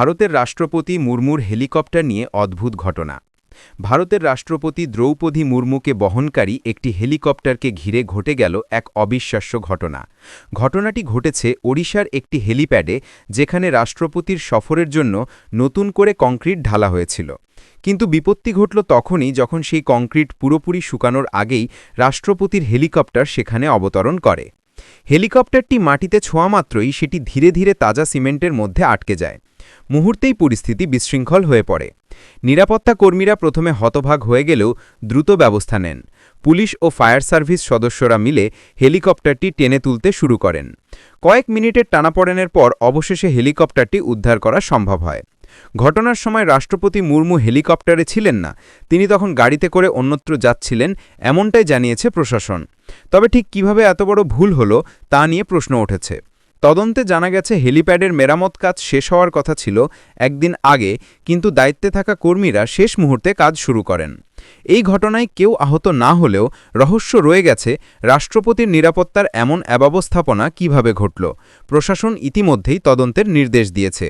ভারতের রাষ্ট্রপতি মুর্মুর হেলিকপ্টার নিয়ে অদ্ভুত ঘটনা। ভারতের রাষ্ট্রপতি দ্রৌপদী মুর্মুকে বহনকারী একটি হেলিকপ্টারকে ঘিরে ঘটে গেল এক অবিশ্বাস্য ঘটনা। ঘটনাটি ঘটেছে ওড়িশার একটি হেলিপ্যাডে, যেখানে রাষ্ট্রপতির সফরের জন্য নতুন করে কংক্রিট ঢালা হয়েছিল। কিন্তু বিপত্তি ঘটল তখনই যখন সেই কংক্রিট পুরোপুরি শুকানোর আগেই রাষ্ট্রপতির হেলিকপ্টার সেখানে অবতরণ করে। হেলিকপ্টারটি মাটিতে ছোঁয়া মাত্রই সেটি ধীরে ধীরে তাজা সিমেন্টের মধ্যে আটকে যায়। মুহূর্তেই পরিস্থিতি বিশৃঙ্খল হয়ে পড়ে। নিরাপত্তা কর্মীরা প্রথমে হতভাগ হয়ে গেলেও দ্রুত ব্যবস্থা নেন। পুলিশ ও ফায়ার সার্ভিস সদস্যরা মিলে হেলিকপ্টারটি টেনে তুলতে শুরু করেন। কয়েক মিনিটের টানাপড়েনের পর অবশেষে হেলিকপ্টারটি উদ্ধার করা সম্ভব হয়। ঘটনার সময় রাষ্ট্রপতি মুর্মু হেলিকপ্টারে ছিলেন না, তিনি তখন গাড়িতে করে অন্যত্র যাচ্ছিলেন, এমনটাই জানিয়েছে প্রশাসন। তবে ঠিক কীভাবে এত বড় ভুল হলো তা নিয়ে প্রশ্ন উঠেছে। তদন্তে জানা গেছে, হেলিপ্যাডের মেরামত কাজ শেষ হওয়ার কথা ছিল একদিন আগে, কিন্তু দায়িত্বে থাকা কর্মীরা শেষ মুহূর্তে কাজ শুরু করেন। এই ঘটনায় কেউ আহত না হলেও রহস্য রয়ে গেছে, রাষ্ট্রপতির নিরাপত্তার এমন অব্যবস্থাপনা কীভাবে ঘটল। প্রশাসন ইতিমধ্যেই তদন্তের নির্দেশ দিয়েছে।